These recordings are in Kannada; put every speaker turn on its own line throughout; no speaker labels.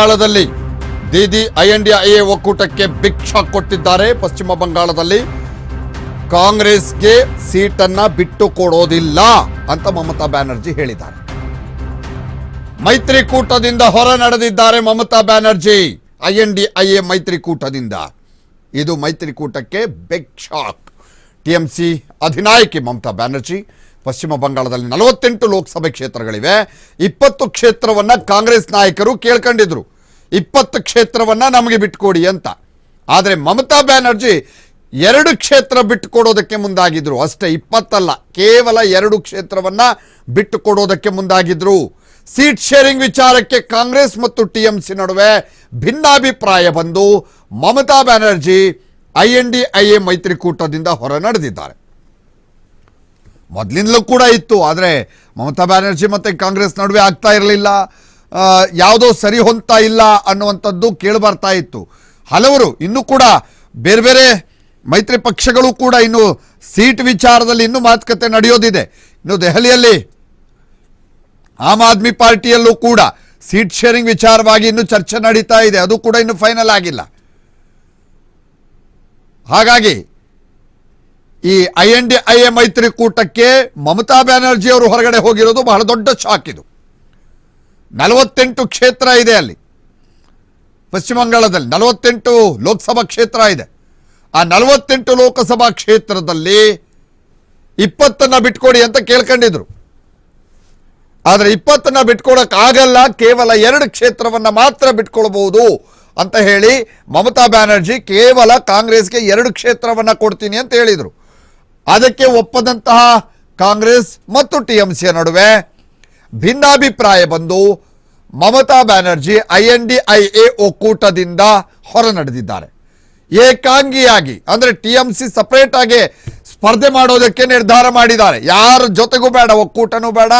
ಬಂಗಾಳದಲ್ಲಿ ದೀದಿ ಎ ಒಕ್ಕೂಟಕ್ಕೆ ಭಿಕ್ಷಾ ಕೊಟ್ಟಿದ್ದಾರೆ. ಪಶ್ಚಿಮ ಬಂಗಾಳದಲ್ಲಿ ಕಾಂಗ್ರೆಸ್ಗೆ ಸೀಟನ್ನ ಬಿಟ್ಟು ಕೊಡೋದಿಲ್ಲ ಅಂತ ಮಮತಾ ಬ್ಯಾನರ್ಜಿ ಹೇಳಿದ್ದಾರೆ. ಮೈತ್ರಿಕೂಟದಿಂದ ಹೊರ ನಡೆದಿದ್ದಾರೆ Mamata Banerjee IND I A ಮೈತ್ರಿಕೂಟದಿಂದ. ಇದು ಮೈತ್ರಿಕೂಟಕ್ಕೆ ಬಿಗ್ ಶಾಕ್ ಟಿಎಂಸಿ ಅಧಿನಾಯಕಿ ಮಮತಾ ಬ್ಯಾನರ್ಜಿ, ಪಶ್ಚಿಮ ಬಂಗಾಳದಲ್ಲಿ ನಲವತ್ತೆಂಟು ಲೋಕಸಭೆ ಕ್ಷೇತ್ರಗಳಿವೆ. ಇಪ್ಪತ್ತು ಕ್ಷೇತ್ರವನ್ನ ಕಾಂಗ್ರೆಸ್ ನಾಯಕರು ಕೇಳ್ಕೊಂಡಿದ್ರು. ಇಪ್ಪತ್ತು ಕ್ಷೇತ್ರವನ್ನ ನಮಗೆ ಬಿಟ್ಟುಕೊಡಿ ಅಂತ. ಆದರೆ ಮಮತಾ ಬ್ಯಾನರ್ಜಿ ಎರಡು ಕ್ಷೇತ್ರ ಬಿಟ್ಟುಕೊಡೋದಕ್ಕೆ ಮುಂದಾಗಿದ್ರು. ಅಷ್ಟೇ ಇಪ್ಪತ್ತಲ್ಲ, ಕೇವಲ ಎರಡು ಕ್ಷೇತ್ರವನ್ನ ಬಿಟ್ಟುಕೊಡೋದಕ್ಕೆ ಮುಂದಾಗಿದ್ರು. ಸೀಟ್ ಶೇರಿಂಗ್ ವಿಚಾರಕ್ಕೆ ಕಾಂಗ್ರೆಸ್ ಮತ್ತು ಟಿಎಂಸಿ ನಡುವೆ ಭಿನ್ನಾಭಿಪ್ರಾಯ ಬಂದು Mamata Banerjee I N D I A ಮೈತ್ರಿಕೂಟದಿಂದ ಹೊರ ನಡೆದಿದ್ದಾರೆ. ಮೊದಲಿಂದಲೂ ಕೂಡ ಇತ್ತು, ಆದರೆ ಮಮತಾ ಬ್ಯಾನರ್ಜಿ ಮತ್ತು ಕಾಂಗ್ರೆಸ್ ನಡುವೆ ಆಗ್ತಾ ಇರಲಿಲ್ಲ. ಯಾವುದೋ ಸರಿ ಹೊಂದ್ತಾ ಇಲ್ಲ ಅನ್ನುವಂಥದ್ದು ಕೇಳಿಬರ್ತಾ ಇತ್ತು. ಹಲವರು, ಇನ್ನೂ ಕೂಡ ಬೇರೆ ಬೇರೆ ಮೈತ್ರಿ ಪಕ್ಷಗಳು ಕೂಡ ಇನ್ನು ಸೀಟ್ ವಿಚಾರದಲ್ಲಿ ಇನ್ನೂ ಮಾತುಕತೆ ನಡೆಯೋದಿದೆ. ಇನ್ನು ದೆಹಲಿಯಲ್ಲಿ ಆಮ್ ಆದ್ಮಿ ಪಾರ್ಟಿಯಲ್ಲೂ ಕೂಡ ಸೀಟ್ ಶೇರಿಂಗ್ ವಿಚಾರವಾಗಿ ಇನ್ನೂ ಚರ್ಚೆ ನಡೀತಾ ಇದೆ. ಅದು ಕೂಡ ಇನ್ನು ಫೈನಲ್ ಆಗಿಲ್ಲ. ಹಾಗಾಗಿ ಈ I N D I A ಮೈತ್ರಿಕೂಟಕ್ಕೆ Mamata Banerjee ಅವರು ಹೊರಗಡೆ ಹೋಗಿರೋದು ಬಹಳ ದೊಡ್ಡ ಶಾಕ್ ಇದು. ನಲವತ್ತೆಂಟು ಕ್ಷೇತ್ರ ಇದೆ ಅಲ್ಲಿ. ಪಶ್ಚಿಮ ಬಂಗಾಳದಲ್ಲಿ ನಲವತ್ತೆಂಟು ಲೋಕಸಭಾ ಕ್ಷೇತ್ರ ಇದೆ. ಆ ನಲವತ್ತೆಂಟು ಲೋಕಸಭಾ ಕ್ಷೇತ್ರದಲ್ಲಿ ಇಪ್ಪತ್ತನ್ನ ಬಿಟ್ಕೊಡಿ ಅಂತ ಕೇಳ್ಕೊಂಡಿದ್ರು. ಆದರೆ ಇಪ್ಪತ್ತನ್ನ ಬಿಟ್ಕೊಡಕ್ ಆಗಲ್ಲ ಕೇವಲ ಎರಡು ಕ್ಷೇತ್ರವನ್ನು ಮಾತ್ರ ಬಿಟ್ಕೊಳ್ಬಹುದು ಅಂತ ಹೇಳಿ ಮಮತಾ ಬ್ಯಾನರ್ಜಿ ಕೇವಲ ಕಾಂಗ್ರೆಸ್ಗೆ ಎರಡು ಕ್ಷೇತ್ರವನ್ನು ಕೊಡ್ತೀನಿ ಅಂತ ಹೇಳಿದರು. ಅದಕ್ಕೆ ಒಪ್ಪದಂತಹ ಕಾಂಗ್ರೆಸ್ ಮತ್ತು ಟಿಎಂಸಿಯ ನಡುವೆ ಭಿನ್ನಾಭಿಪ್ರಾಯ ಬಂದು Mamata Banerjee I N D I A ಒಕ್ಕೂಟದಿಂದ ಹೊರ ನಡೆದಿದ್ದಾರೆ ಏಕಾಂಗಿಯಾಗಿ, ಅಂದರೆ ಟಿ ಎಂ ಸಿ ಸಪ್ರೇಟ್ ಆಗಿ ಸ್ಪರ್ಧೆ ಮಾಡೋದಕ್ಕೆ ನಿರ್ಧಾರ ಮಾಡಿದ್ದಾರೆ. ಯಾರ ಜೊತೆಗೂ ಬೇಡ, ಒಕ್ಕೂಟನೂ ಬೇಡ,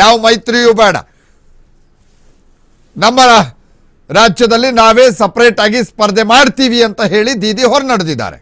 ಯಾವ ಮೈತ್ರಿಯೂ ಬೇಡ. ನಮ್ಮ ರಾಜ್ಯದಲ್ಲಿ ನಾವೇ ಸಪ್ರೇಟ್ ಆಗಿ ಸ್ಪರ್ಧೆ ಮಾಡ್ತೀವಿ ಅಂತ ಹೇಳಿ ದೀದಿ ಹೊರ ನಡೆದಿದ್ದಾರೆ